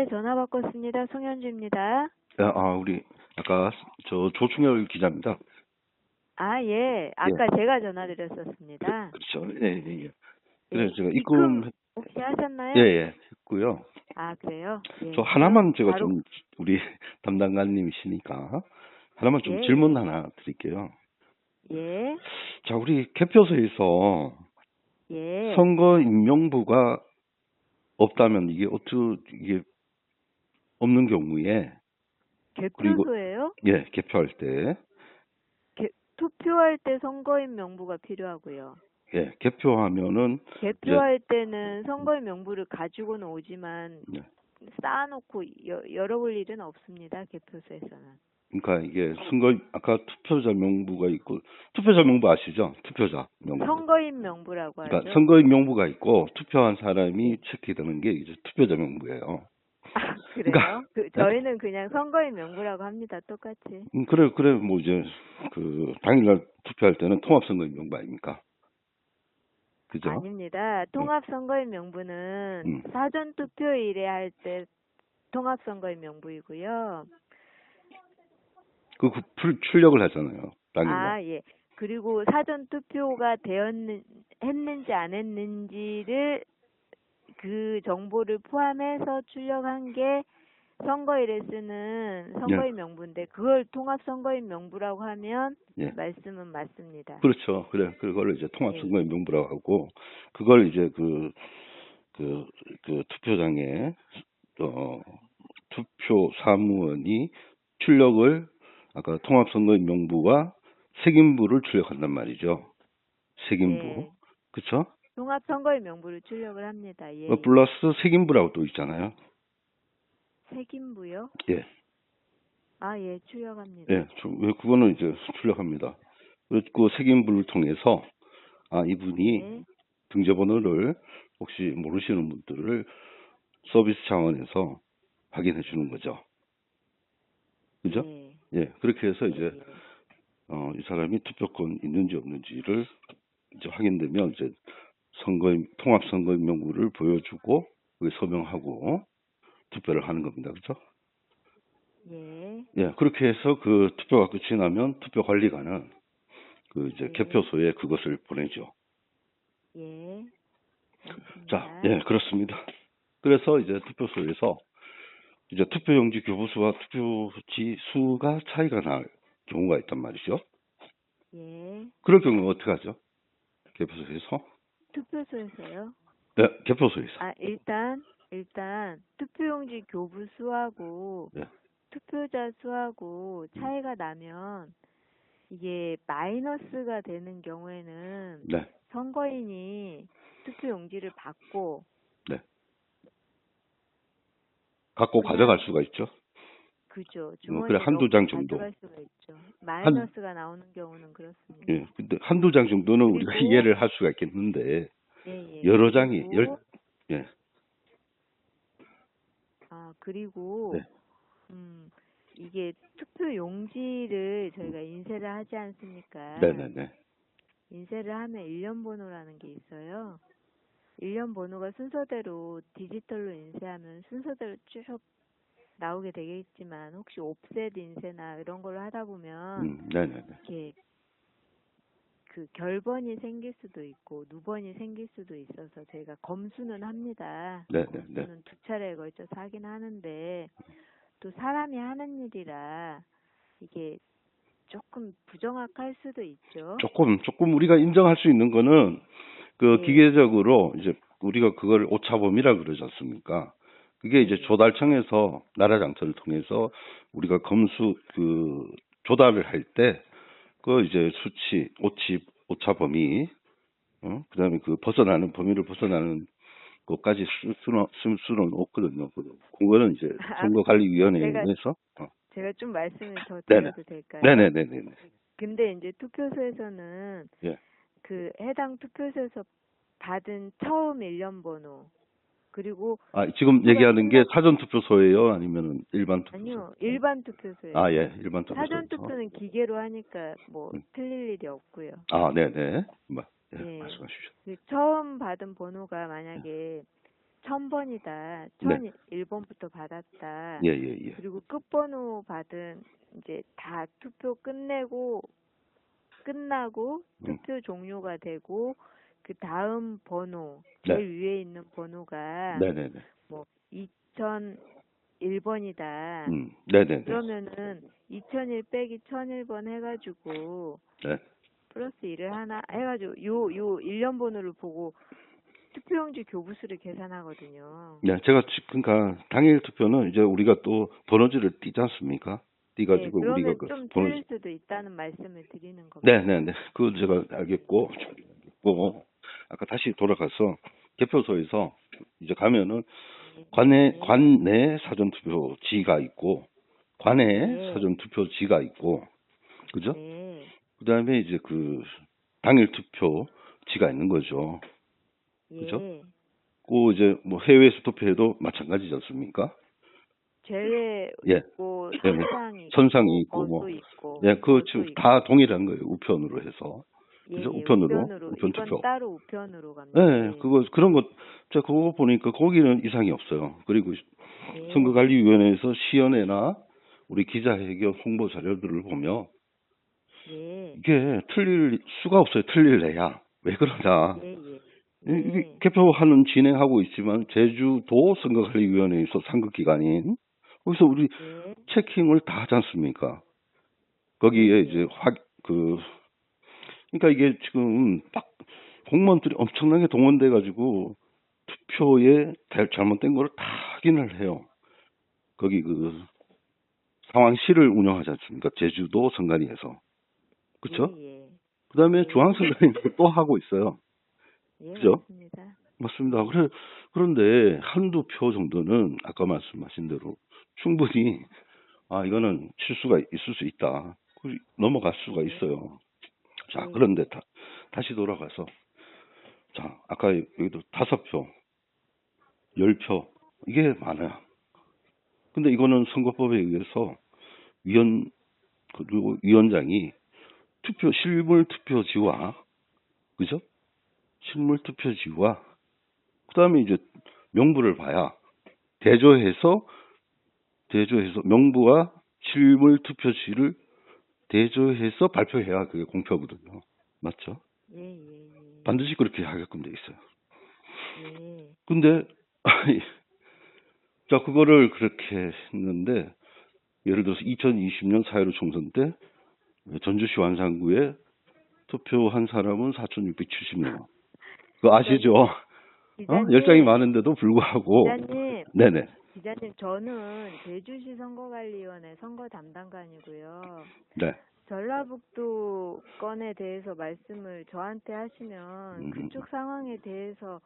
네, 전화 바꿨습니다. 송현주입니다. 아, 아, 우리 아까 저 조충열 기자입니다. 아, 예. 아까 제가 전화 드렸었습니다. 그렇죠. 예, 예, 예. 그래서 예, 제가 입금 입금 혹시 하셨나요? 예, 예, 했고요. 아, 그래요? 예. 저 하나만 제가 바로- 좀 우리 담당관님이시니까 하나만 좀 예. 질문 하나 드릴게요. 예. 자, 우리 개표소에서 예. 선거 임명부가 없다면 이게 어떻게 이게 없는 경우에 개표소예요? 예, 개표할 때 개- 투표할 때 선거인 명부가 필요하고요. 예, 개표하면은 개표할 때는 선거인 명부를 가지고는 오지만 예. 쌓아놓고 여, 열어볼 일은 없습니다. 개표소에서는. 그러니까 이게 선거 아까 투표자 명부가 있고 투표자 명부 아시죠? 투표자 명부. 선거인 명부라고 하죠. 그러니까 선거인 명부가 있고 투표한 사람이 체크되는 게 이제 투표자 명부예요. 아, 그래요? 그러니까- 그, 저희는 그냥 선거인 명부라고 합니다. 똑같이. 음, 그래 그래 뭐 이제 그 당일날 투표할 때는 통합 선거인 명부 아닙니까? 그죠? 아닙니다. 통합 선거인 명부는 음. 사전 투표일에 할 때 통합 선거인 명부이고요. 그, 그 풀- 출력을 하잖아요. 당일날. 아, 예. 그리고 사전 투표가 되었는 했는지 안 했는지를 그 정보를 포함해서 출력한 게 선거일에 쓰는 선거인 명부인데 그걸 통합 선거인 명부라고 하면 예. 말씀은 맞습니다. 그렇죠. 그래 그걸 이제 통합 예. 선거인 명부라고 하고 그걸 이제 그 그, 그 투표장에 어 투표 사무원이 출력을 아까 통합 선거인 명부와 색인부를 출력한단 말이죠. 색인부. 예. 그렇죠? 통합 선거인 명부를 출력을 합니다. 예. 어, 플러스 색인부라고 또 있잖아요. 색인부요? 예. 아, 예, 출력합니다. 예. 저- 왜 그거는 이제 출력합니다. 그 색인부를 통해서 아 이분이 네. 등재번호를 혹시 모르시는 분들을 서비스 차원에서 확인해 주는 거죠. 그죠? 예. 예. 그렇게 해서 이제 예. 어, 이 사람이 투표권 있는지 없는지를 이제 확인되면 이제 선거인 통합 선거인 명부를 보여주고 그게 서명하고 투표를 하는 겁니다. 그죠? 예. 예. 그렇게 해서 그 투표가 끝이 나면 투표 관리관은 그 이제 네. 개표소에 그것을 보내죠. 예. 자. 예, 그렇습니다. 그래서 이제 투표소에서 이제 투표용지 교부수와 투표지 수가 차이가 날 경우가 있단 말이죠. 예. 그럴 경우는 어떻게 하죠? 개표소에서? 투표소에서요? 네, 개표소에서. 아, 일단 일단 투표용지 교부 수하고 예. 투표자 수하고 차이가 나면 이게 마이너스가 되는 경우에는 네, 선거인이 투표용지를 받고 갖고 그냥- 가져갈 수가 있죠. 그죠 뭐 그래, 한두 장 정도. 마이너스가 나오는 경우는 그렇습니다. 예, 근데 한두 장 정도는 우리가 이해를 할 수가 있겠는데, 예, 예. 여러 장이, 그리고- 열, 예, 아 그리고 네. 음 이게 투표 용지를 저희가 인쇄를 하지 않습니까? 네네네. 인쇄를 하면 일련 번호라는 게 있어요. 일련 번호가 순서대로 디지털로 인쇄하면 순서대로 쭉 나오게 되겠지만 혹시 옵셋 인쇄나 이런 걸로 하다 보면 음, 네네네. 이렇게 그 결번이 생길 수도 있고 누번이 생길 수도 있어서 저희가 검수는 합니다. 네네네. 검수는 두 차례에 걸쳐서 하긴 하는데 또 사람이 하는 일이라 이게 조금 부정확할 수도 있죠. 조금, 조금 우리가 인정할 수 있는 거는, 그 예. 기계적으로 이제 우리가 그걸 오차범위라 그러지 않습니까? 그게 이제 예. 조달청에서 나라 장터를 통해서 우리가 검수 그 조달을 할 때 그 이제 수치 오치 오차 범위 어? 그다음에 그 벗어나는 범위를 벗어나는 것까지 수, 수는 수, 수는 없거든요. 그- 그거는 이제 아, 선거관리위원회에서 어. 제가 좀 말씀을 더. 드려도 될까요? 네네네네. 근데 이제 투표소에서는 예. 그 해당 투표소에서 받은 처음 일련 번호 그리고 아 지금 얘기하는 게 사전 투표소예요, 아니면은 일반 투표소? 아니요 일반 투표소예요. 아 예, 일반 투표소. 사전 투표는 기계로 하니까 뭐 음. 틀릴 일이 없고요. 아 네네. 뭐, 예, 예. 말씀하십시오. 그 처음 받은 번호가 만약에 1000번이다. 네. 1001번부터 받았다. 예, 예, 예. 그리고 끝 번호 받은 이제 다 투표 끝내고 끝나고 음. 투표 종료가 되고 그 다음 번호 네. 제일 위에 있는 번호가 네, 네, 네. 뭐 2001번이다. 음. 네, 네, 네. 그러면은 2001 빼기 1001번 해가지고 네. 플러스 1을 하나 해가지고 요 요 1년 번호를 보고 투표용지 교부수를 계산하거든요. 네, 제가 지- 그러니까 당일 투표는 이제 우리가 또 번호지를 띄지 않습니까? 띄가지고 네, 우리가 그 좀 번호지 수도 있다는 말씀을 드리는 겁니다. 네, 네, 네. 그거 제가 알겠고, 알겠고, 아까 다시 돌아가서 개표소에서 이제 가면은 관내, 네. 관내 사전 투표지가 있고, 관내 네. 사전 투표지가 있고, 그죠? 네. 그 다음에 이제 그 당일 투표지가 있는 거죠. 예. 그죠? 그 이제 뭐 해외에서 투표해도 마찬가지지 않습니까? 제외 예. 있고 예, 뭐 선상이 있고 선상이 뭐. 있고 예, 그 거수 지금 있고. 다 동일한 거예요. 우편으로 해서. 예, 그죠? 예, 우편으로, 우편으로 우편 투표. 따로 우편으로 갑니다. 네, 그거 그런 것 제가 그거 보니까 거기는 이상이 없어요. 그리고 예. 선거관리위원회에서 시연회나 우리 기자회견 홍보 자료들을 보면 예. 이게 틀릴 수가 없어요. 틀릴래야 왜 그러냐? 이- 이게 예. 개표하는 진행하고 있지만 제주도 선거관리위원회에서 상급 기관인 거기서 우리 예. 체킹을 다 하지 않습니까? 거기에 이제 확, 그, 그러니까 이게 지금 딱 공무원들이 엄청나게 동원돼 가지고 투표에 잘- 잘못된 거를 다 확인을 해요. 거기 그 상황실을 운영하지 않습니까? 제주도 선관위에서. 그쵸? 예, 예. 그 다음에 네. 중앙 선관위도 또 하고 있어요. 예, 그죠? 맞습니다. 맞습니다. 그래, 그런데 한두 표 정도는 아까 말씀하신 대로 충분히 아 이거는 실수가 있을 수 있다. 그 넘어갈 수가 있어요. 자 네. 그런데 다, 다시 돌아가서 자 아까 여기도 다섯 표, 열 표 이게 많아요. 근데 이거는 선거법에 의해서 위원 그리고 위원장이 투표 실물 투표지와 그죠? 실물 투표지와 그 다음에 이제 명부를 봐야 대조해서 대조해서 명부와 실물 투표지를 대조해서 발표해야 그게 공표거든요. 맞죠? 예, 예, 예. 반드시 그렇게 하게끔 돼 있어요. 예. 근데 자 그거를 그렇게 했는데 예를 들어서 2020년 4.15 총선 때 전주시 완산구에 투표한 사람은 4,670명. 그거 아시죠? 어? 열장이 많은데도 불구하고 기자님, 네네 기자님, 저는 제주시 선거관리위원회 선거 담당관이고요. 네 전라북도 건에 대해서 말씀을 저한테 하시면 음. 그쪽 상황에 대해서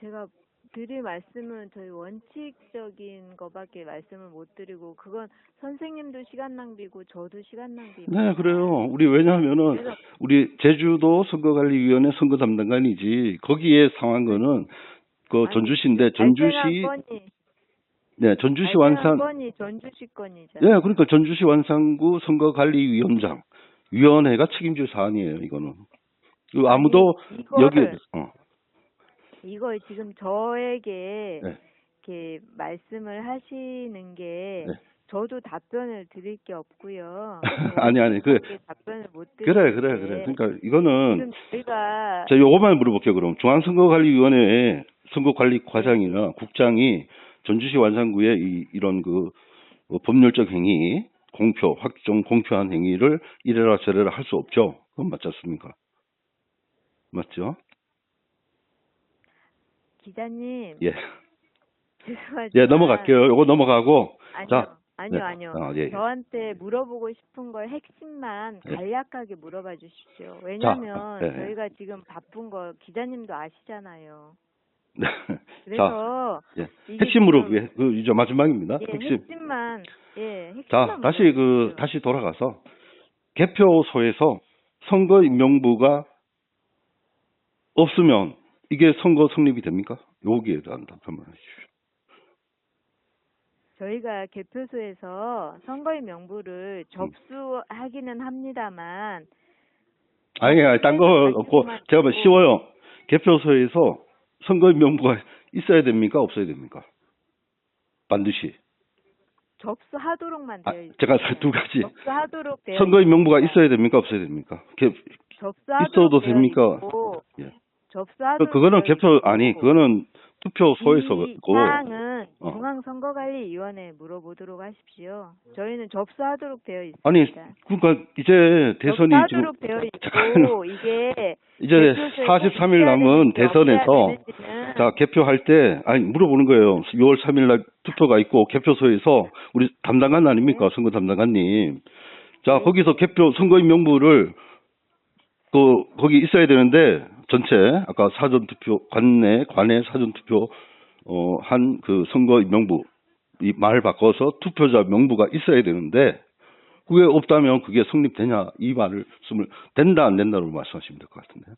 제가 드릴 말씀은 저희 원칙적인 거밖에 말씀을 못 드리고 그건 선생님도 시간 낭비고 저도 시간 낭비입니다. 네, 그래요. 우리 왜냐하면은 그래서 우리 제주도 선거관리위원회 선거 담당관이지 거기에 상한 거는 그 전주시인데 전주시 네 전주시 발생한 완산 건이 전주시 건이잖아요. 네 그러니까 전주시 완산구 선거관리위원장 위원회가 책임질 사안이에요 이거는 그 아무도 아니, 여기에 어, 이걸 지금 저에게 네. 이렇게 말씀을 하시는 게 네. 저도 답변을 드릴 게 없고요. 아니, 아니, 그- 답변을 못 그래 그래 그래 그러니까 이거는 저희가 자, 요거만 물어볼게요, 그럼. 중앙선거관리위원회 선거관리 과장이나 국장이 전주시 완산구의 이, 이런 그, 어, 법률적 행위, 공표, 확정 공표한 행위를 이래라 저래라 할 수 없죠. 그건 맞지 않습니까? 맞죠? 기자님 예. 죄송하지만 예, 넘어갈게요. 요거 넘어가고. 아니요, 자, 아니요, 네. 아니요. 아, 예, 예. 저한테 물어보고 싶은 걸 핵심만 예. 간략하게 물어봐 주십시오. 왜냐면 네, 네. 저희가 지금 바쁜 거 기자님도 아시잖아요. 네. 자, 그래서 예. 이게 핵심으로, 지금- 예, 그, 이제 마지막입니다. 예, 핵심. 핵심만 예, 자, 다시 그, 물어보십시오. 다시 돌아가서 개표소에서 선거임명부가 없으면 이게 선거 성립이 됩니까? 여기에 대한 답변만 해주십시오. 저희가 개표소에서 선거의 명부를 음. 접수하기는 합니다만 아니, 아니, 딴거 없고, 제가 봐, 쉬워요. 개표소에서 선거임명부가 있어야 됩니까? 없어야 됩니까? 반드시. 접수하도록만 아, 되어 있습니다. 제가 두 가지. 접수하도록 선거인 명부가. 있어야 됩니까? 없어야 됩니까? 개- 있어도 됩니까? 예. 접수하도록 그거는 되어 개표 아니 그거는 투표 소에서 이 고. 중앙선거관리위원회에 물어보도록 하십시오. 저희는 접수하도록 되어 있습니다. 아니 그러니까 이제 대선이 지금 접수하도록 되어. 있고 이게 이제 개표소에 43일 있어야 남은 대선에서 되는지는 자 개표할 때 아니 물어보는 거예요. 6월 3일 날 투표가 있고 개표소에서 우리 담당관 아닙니까? 선거 담당관님. 자 네. 거기서 개표 선거인 명부를 그 거기 있어야 되는데 전체 아까 사전 투표 관내 관내 사전 투표 어 한 그 선거인 명부 이 말 바꿔서 투표자 명부가 있어야 되는데 그게 없다면 그게 성립되냐 이 말을 쓰면 된다 안 된다로 말씀하시면 될 것 같은데.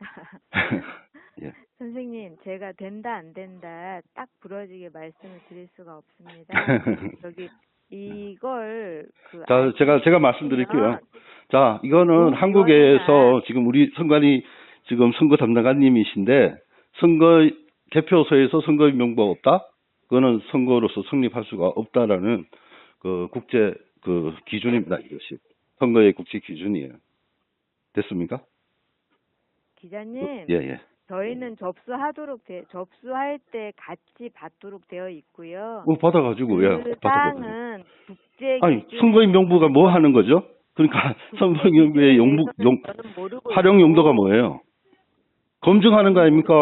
예. 선생님 제가 된다 안 된다 딱 부러지게 말씀을 드릴 수가 없습니다. 저기 이걸 그 자, 제가 제가 말씀드릴게요. 자, 이거는 음, 한국에서 지금 우리 선관위 지금 선거 담당관님이신데 선거 개표소에서 선거인 명부가 없다? 그거는 선거로서 성립할 수가 없다라는 그 국제 그 기준입니다. 이것이 선거의 국제 기준이에요. 됐습니까? 기자님 예, 예. 저희는 접수하도록 돼, 접수할 때 같이 받도록 되어 있고요. 어, 받아가지고 왜그 받아가지고? 사항은 국제 아니 선거인 명부가 뭐 하는 거죠? 그러니까 선거인 명부의 용 모르고 활용 용도가 뭐예요? 검증하는 거 아닙니까?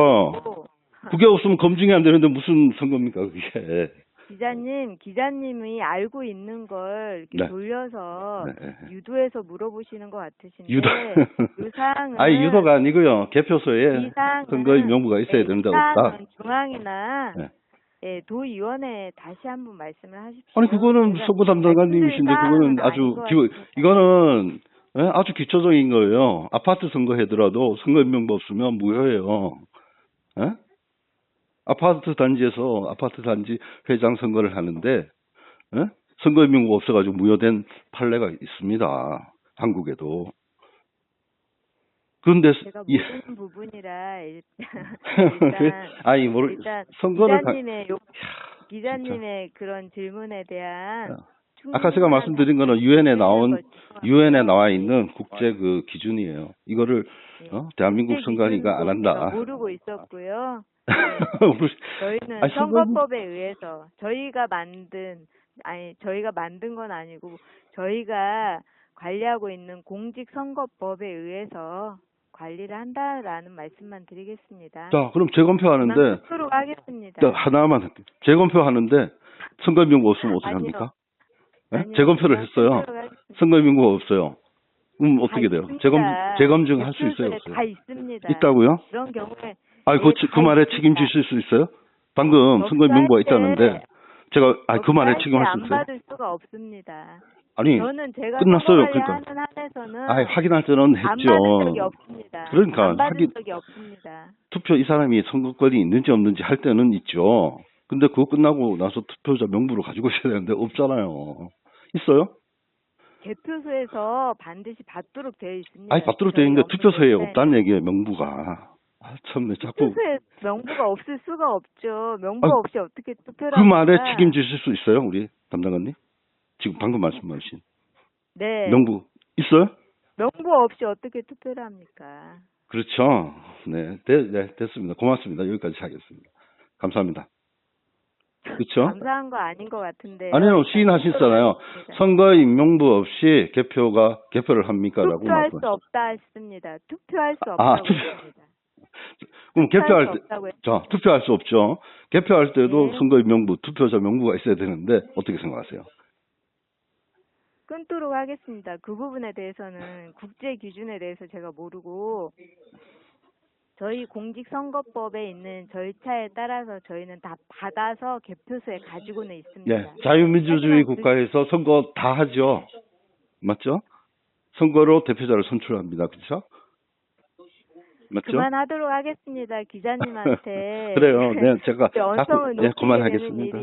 그게 없으면 검증이 안 되는데 무슨 선거입니까 그게? 기자님, 기자님이 알고 있는 걸 이렇게 네. 돌려서 네, 네. 유도해서 물어보시는 것 같으신데 유도. 이 사항은 아니 유도가 아니고요. 이 개표소에 선거인 명부가 있어야 네, 없다. 사항은 중앙이나 네. 예, 도의원에 다시 한번 말씀을 하십시오. 아니 그거는 선거 담당관님이신데 그거는 아주 기. 이거는 예? 아주 기초적인 거예요. 아파트 선거하더라도 선거인 명부 없으면 무효예요. 예? 아파트 단지에서 아파트 단지 회장 선거를 하는데 예? 선거인 명부 없어가지고 무효된 판례가 있습니다. 한국에도. 그런데 제가 이- 모르는 부분이라 일- 일단 아니 모르 일단 선거를 가- 기자님의 요, 기자님의 그런 질문에 대한 야, 아까 제가 말씀드린 거는 유엔에 나온 유엔에 나와 있는 국제 그 기준이에요. 이거를 예. 어? 대한민국 선관위가 안 한다. 모르고 있었고요. 우리- 저희는 아니, 선거법에 의해서 저희가 만든 아니 저희가 만든 건 아니고 저희가 관리하고 있는 공직선거법에 의해서 관리를 한다라는 말씀만 드리겠습니다. 자, 그럼 재검표하는데 하겠습니다. 자, 하나만 할게요. 재검표하는데 선거인명부 없으면 어떻게. 합니까? 예? 아니요, 재검표를 했어요. 선거인명부가 없어요. 그럼 어떻게 다 돼요? 있습니다. 재검 재검증 할 수 있어요, 없어요? 다 있습니다. 있다고요? 그런 경우에 아니, 그, 예, 치- 그다 말에. 책임지실 수 있어요? 방금 선거인명부가 때- 있다는데 제가 아니 그 말에 책임할 수안 있어요? 받을 수가 없습니다. 아니, 저는 제가 끝났어요, 그러니까. 아니 확인할 때는 안 했죠. 그러니까 안 확인-. 투표 이 사람이 선거권이 있는지 없는지 할 때는 있죠. 근데 그거 끝나고 나서 투표자 명부를 가지고 있어야 되는데 없잖아요. 있어요? 개표소에서 반드시 받도록 되어 있습니다. 아니 받도록 되어 있는데 투표소에. 없다는 얘기예요 명부가. 아 참네 자꾸 투표소에 명부가 없을 수가 없죠. 명부 아니, 없이 어떻게 투표를 그 말에? 책임지실 수 있어요 우리 담당관님? 지금 방금 말씀하신 네. 명부 있어요? 명부 없이 어떻게 투표를 합니까? 그렇죠. 네, 네, 네, 됐습니다. 고맙습니다. 여기까지 하겠습니다. 감사합니다. 그렇죠? 감사한 거 아닌 것 같은데. 아니요, 시인하셨잖아요. 선거인 명부 없이 개표가 개표를 합니까라고 투표할 수. 없다 했습니다. 투표할 수 아, 없다고 투표-. 그럼 개표할 수 때, 자, 투표할 수 없죠. 개표할 때도 네. 선거인 명부, 투표자 명부가 있어야 되는데 어떻게 생각하세요? 끊도록 하겠습니다. 그 부분에 대해서는 국제 기준에 대해서 제가 모르고 저희 공직선거법에 있는 절차에 따라서 저희는 다 받아서 개표소에 가지고는 있습니다. 예, 자유민주주의 그- 국가에서 선거 다 하죠. 맞죠? 선거로 대표자를 선출합니다. 그렇죠? 맞죠? 그만하도록 하겠습니다. 기자님한테 그래요. 네, 제가 자꾸 예, 높이게 그만하겠습니다.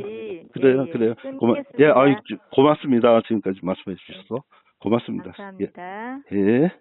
그래요, 예, 예, 그래요. 고마, 예. 아이, 고맙습니다. 지금까지 말씀해 주셔서 고맙습니다. 감사합니다. 예. 예.